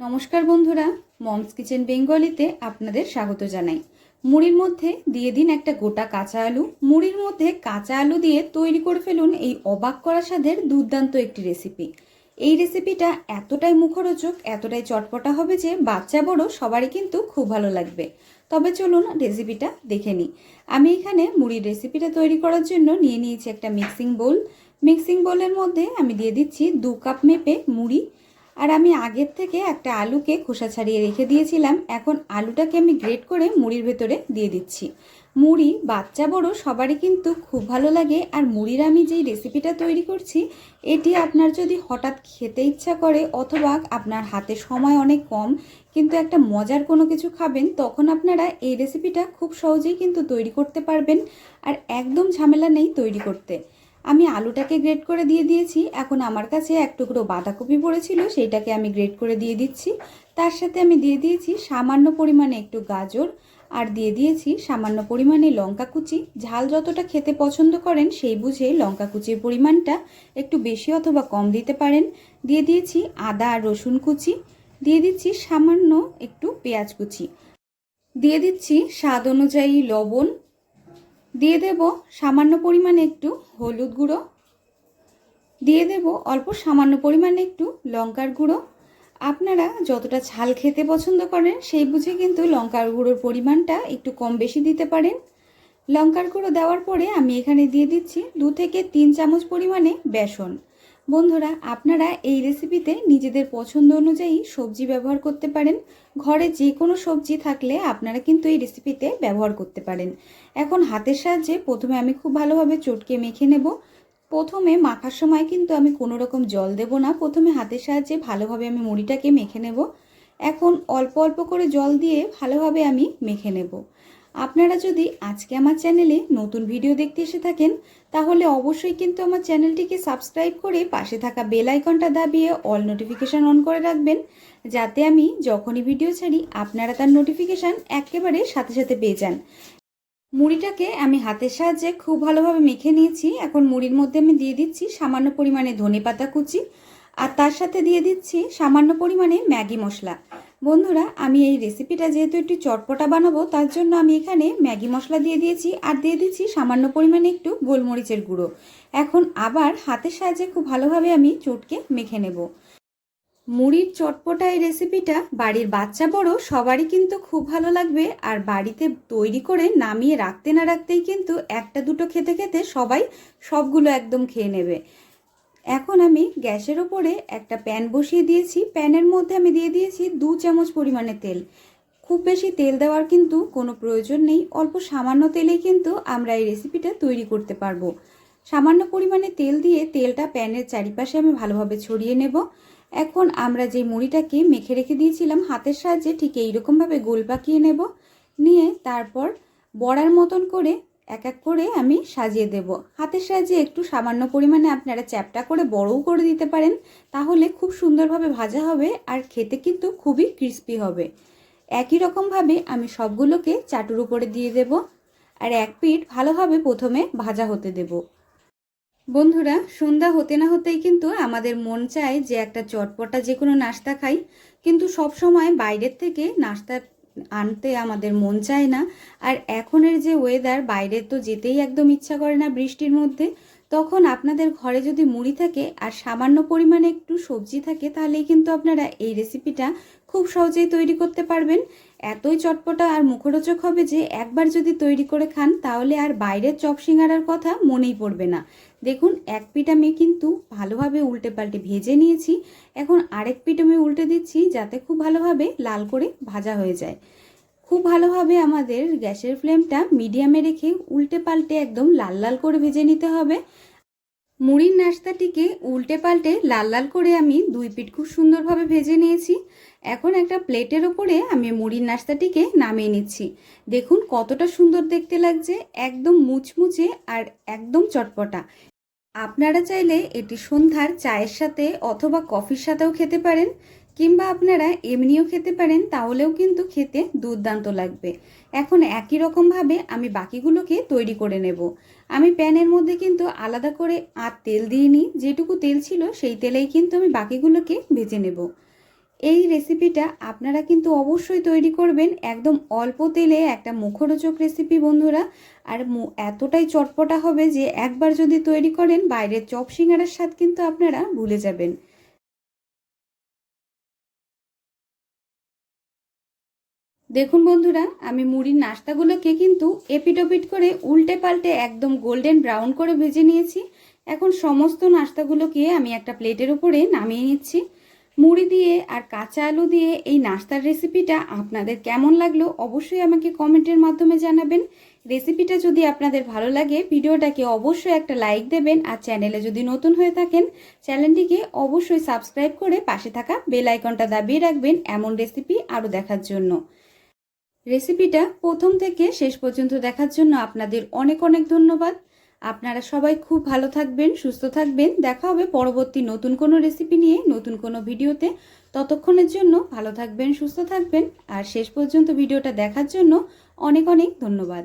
নমস্কার বন্ধুরা, moms kitchen বেঙ্গলিতে আপনাদের স্বাগত জানাই। মুড়ির মধ্যে দিয়ে দিন একটা গোটা কাঁচা আলু। মুড়ির মধ্যে কাঁচা আলু দিয়ে তৈরি করে ফেলুন এই অবাক করা স্বাদের দুর্দান্ত একটি রেসিপি। এই রেসিপিটা এতটাই মুখরোচক, এতটাই চটপটা হবে যে বাচ্চা বড় সবারই কিন্তু খুব ভালো লাগবে। তবে চলুন রেসিপিটা দেখে নিই। আমি এখানে মুড়ির রেসিপিটা তৈরি করার জন্য নিয়ে নিয়েছি একটা মিক্সিং বোল। মিক্সিং বোলের মধ্যে আমি দিয়ে দিচ্ছি দু কাপ মেপে মুড়ি। আর আমি আগের থেকে একটা আলুকে খোসা ছাড়িয়ে রেখে দিয়েছিলাম। এখন আলুটাকে আমি গ্রেট করে মুড়ির ভেতরে দিয়ে দিচ্ছি। মুড়ি, বাচ্চা বড়, সবারই কিন্তু খুব ভালো লাগে। আর মুড়ির আমি যেই রেসিপিটা তৈরি করছি, এটি আপনার যদি হঠাৎ খেতে ইচ্ছা করে অথবা আপনার হাতে সময় অনেক কম, কিন্তু একটা মজার কোনো কিছু খাবেন, তখন আপনারা এই রেসিপিটা খুব সহজেই কিন্তু তৈরি করতে পারবেন। আর একদম ঝামেলা নেই তৈরি করতে। আমি আলুটাকে গ্রেট করে দিয়ে দিয়েছি। এখন আমার কাছে এক টুকরো বাঁধাকপি পড়েছিল, সেইটাকে আমি গ্রেট করে দিয়ে দিচ্ছি। তার সাথে আমি দিয়ে দিয়েছি সামান্য পরিমাণে একটু গাজর আর দিয়ে দিয়েছি সামান্য পরিমাণে লঙ্কা কুচি। ঝাল যতটা খেতে পছন্দ করেন সেই বুঝে লঙ্কা কুচির পরিমাণটা একটু বেশি অথবা কম দিতে পারেন। দিয়ে দিয়েছি আদা আর রসুন কুচি। দিয়ে দিচ্ছি সামান্য একটু পেঁয়াজ কুচি। দিয়ে দিচ্ছি স্বাদ অনুযায়ী লবণ দিয়ে দেব সামান্য পরিমাণে একটু হলুদ গুঁড়ো। দিয়ে দেব অল্প সামান্য পরিমাণে একটু লঙ্কার গুঁড়ো। আপনারা যতটা ঝাল খেতে পছন্দ করেন সেই বুঝে কিন্তু লঙ্কার গুঁড়োর পরিমাণটা একটু কম বেশি দিতে পারেন। লঙ্কার গুঁড়ো দেওয়ার পরে আমি এখানে দিয়ে দিচ্ছি দু থেকে তিন চামচ পরিমাণে বেসন। বন্ধুরা, আপনারা এই রেসিপিতে নিজেদের পছন্দ অনুযায়ী সবজি ব্যবহার করতে পারেন। ঘরে যে কোনো সবজি থাকলে আপনারা কিন্তু এই রেসিপিতে ব্যবহার করতে পারেন। এখন হাতের সাহায্যে প্রথমে আমি খুব ভালোভাবে চটকে মেখে নেব। প্রথমে মাখার সময় কিন্তু আমি কোনো রকম জল দেব না। প্রথমে হাতের সাহায্যে ভালোভাবে আমি মুড়িটাকে মেখে নেব। এখন অল্প অল্প করে জল দিয়ে ভালোভাবে আমি মেখে নেব। আপনারা যদি আজকে আমার চ্যানেলে নতুন ভিডিও দেখতে এসে থাকেন, তাহলে অবশ্যই কিন্তু আমার চ্যানেলটিকে সাবস্ক্রাইব করে পাশে থাকা বেল আইকনটা দাবিয়ে অল নোটিফিকেশান অন করে রাখবেন, যাতে আমি যখনই ভিডিও ছাড়ি, আপনারা তার নোটিফিকেশান একেবারে সাথে সাথে পেয়ে যান। মুড়িটাকে আমি হাতের সাহায্যে খুব ভালোভাবে মেখে নিয়েছি। এখন মুড়ির মধ্যে আমি দিয়ে দিচ্ছি সামান্য পরিমাণে ধনে পাতা কুচি, আর তার সাথে দিয়ে দিচ্ছি সামান্য পরিমাণে ম্যাগি মশলা। বন্ধুরা, আমি এই রেসিপিটা যেহেতু একটু চটপটা বানাবো, তার জন্য আমি এখানে ম্যাগি মশলা দিয়ে দিয়েছি আর দিয়ে দিচ্ছি সামান্য পরিমাণে একটু গোলমরিচের গুঁড়ো। এখন আবার হাতের সাহায্যে খুব ভালোভাবে আমি চটকে মেখে নেব। মুড়ির চটপটা এই রেসিপিটা বাড়ির বাচ্চা বড় সবারই কিন্তু খুব ভালো লাগবে আর বাড়িতে তৈরি করে নামিয়ে রাখতে না রাখতেই কিন্তু একটা দুটো খেতে খেতে সবাই সবগুলো একদম খেয়ে নেবে। এখন আমি গ্যাসের ওপরে একটা প্যান বসিয়ে দিয়েছি। প্যানের মধ্যে আমি দিয়ে দিয়েছি দু চামচ পরিমাণে তেল। খুব বেশি তেল দেওয়ার কিন্তু কোনো প্রয়োজন নেই। অল্প সামান্য তেলেই কিন্তু আমরা এই রেসিপিটা তৈরি করতে পারব। সামান্য পরিমাণে তেল দিয়ে তেলটা প্যানের চারিপাশে আমি ভালোভাবে ছড়িয়ে নেব। এখন আমরা যে মুড়িটাকে মেখে রেখে দিয়েছিলাম, হাতের সাহায্যে ঠিক এইরকমভাবে গোল পাকিয়ে নেব। নিয়ে তারপর বড়ার মতন করে এক এক করে আমি সাজিয়ে দেব। হাতের সাহায্যে একটু সামান্য পরিমাণে আপনারা চ্যাপটা করে বড়ও করে দিতে পারেন, তাহলে খুব সুন্দরভাবে ভাজা হবে আর খেতে কিন্তু খুবই ক্রিস্পি হবে। একই রকমভাবে আমি সবগুলোকে চাটুর উপরে দিয়ে দেব আর এক পিঠ ভালোভাবে প্রথমে ভাজা হতে দেব। বন্ধুরা, সন্ধ্যা হতে না হতেই কিন্তু আমাদের মন চায় যে একটা চটপটা যে কোনো নাস্তা খাই, কিন্তু সব সময় বাইরের থেকে নাস্তা আনতে আমাদের মন চায় না। আর এখনের যে ওয়েদার বাইরে তো যেতেই একদম ইচ্ছা করে না বৃষ্টির মধ্যে। তখন আপনাদের ঘরে যদি মুড়ি থাকে আর সামান্য পরিমাণে একটু সবজি থাকে, তাহলেই কিন্তু আপনারা এই রেসিপিটা খুব সহজেই তৈরি করতে পারবেন। এতই চটপটা আর মুখরোচক হবে যে একবার যদি তৈরি করে খান, তাহলে আর বাইরের চপ সিঙ্গারার কথা মনেই পড়বে না। দেখুন, এক পিঠ আমি কিন্তু ভালোভাবে উল্টে পাল্টে ভেজে নিয়েছি। এখন আরেক পিঠ আমি উল্টে দিচ্ছি যাতে খুব ভালোভাবে লাল করে ভাজা হয়ে যায়। খুব ভালোভাবে আমাদের গ্যাসের ফ্লেমটা মিডিয়ামে রেখে উল্টে পাল্টে একদম লাল লাল করে ভেজে নিতে হবে। মুড়ির নাস্তাটিকে উল্টে পাল্টে লাল লাল করে আমি দুই পিঠ খুব সুন্দরভাবে ভেজে নিয়েছি। এখন একটা প্লেটের ওপরে আমি মুড়ির নাস্তাটিকে নামিয়ে নিচ্ছি। দেখুন কতটা সুন্দর দেখতে লাগছে, একদম মুচমুচে আর একদম চটপটা। আপনারা চাইলে এটি সন্ধ্যার চায়ের সাথে অথবা কফির সাথেও খেতে পারেন। কিংবা আপনারা এমনিও খেতে পারেন, তাহলেও কিন্তু খেতে দুর্দান্ত লাগবে। এখন একই রকমভাবে আমি বাকিগুলোকে তৈরি করে নেব। আমি প্যানের মধ্যে কিন্তু আলাদা করে আর তেল দিইনি, যেটুকু তেল ছিল সেই তেলেই কিন্তু আমি বাকিগুলোকে ভেজে নেব। এই রেসিপিটা আপনারা কিন্তু অবশ্যই তৈরি করবেন, একদম অল্প তেলে একটা মুখরোচক রেসিপি বন্ধুরা। আর এতটাই চটপটা হবে যে একবার যদি তৈরি করেন, বাইরের চপ সিঙ্গারার স্বাদ কিন্তু আপনারা ভুলে যাবেন। দেখুন বন্ধুরা, আমি মুড়ির নাস্তাগুলোকে কিন্তু এপিটোপিট করে উল্টে পাল্টে একদম গোল্ডেন ব্রাউন করে ভেজে নিয়েছি। এখন সমস্ত নাস্তাগুলোকে আমি একটা প্লেটের উপরে নামিয়ে নিচ্ছি। মুড়ি দিয়ে আর কাঁচা আলু দিয়ে এই নাস্তার রেসিপিটা আপনাদের কেমন লাগল অবশ্যই আমাকে কমেন্টের মাধ্যমে জানাবেন। রেসিপিটা যদি আপনাদের ভালো লাগে, ভিডিওটাকে অবশ্যই একটা লাইক দেবেন আর চ্যানেলে যদি নতুন হয়ে থাকেন, চ্যানেলটিকে অবশ্যই সাবস্ক্রাইব করে পাশে থাকা বেল আইকনটা দাবিয়ে রাখবেন এমন রেসিপি আরও দেখার জন্য। রেসিপিটা প্রথম থেকে শেষ পর্যন্ত দেখার জন্য আপনাদের অনেক অনেক ধন্যবাদ। আপনারা সবাই খুব ভালো থাকবেন, সুস্থ থাকবেন। দেখা হবে পরবর্তী নতুন কোনো রেসিপি নিয়ে, নতুন কোনো ভিডিওতে। ততক্ষণের জন্য ভালো থাকবেন, সুস্থ থাকবেন। আর শেষ পর্যন্ত ভিডিওটা দেখার জন্য অনেক অনেক ধন্যবাদ।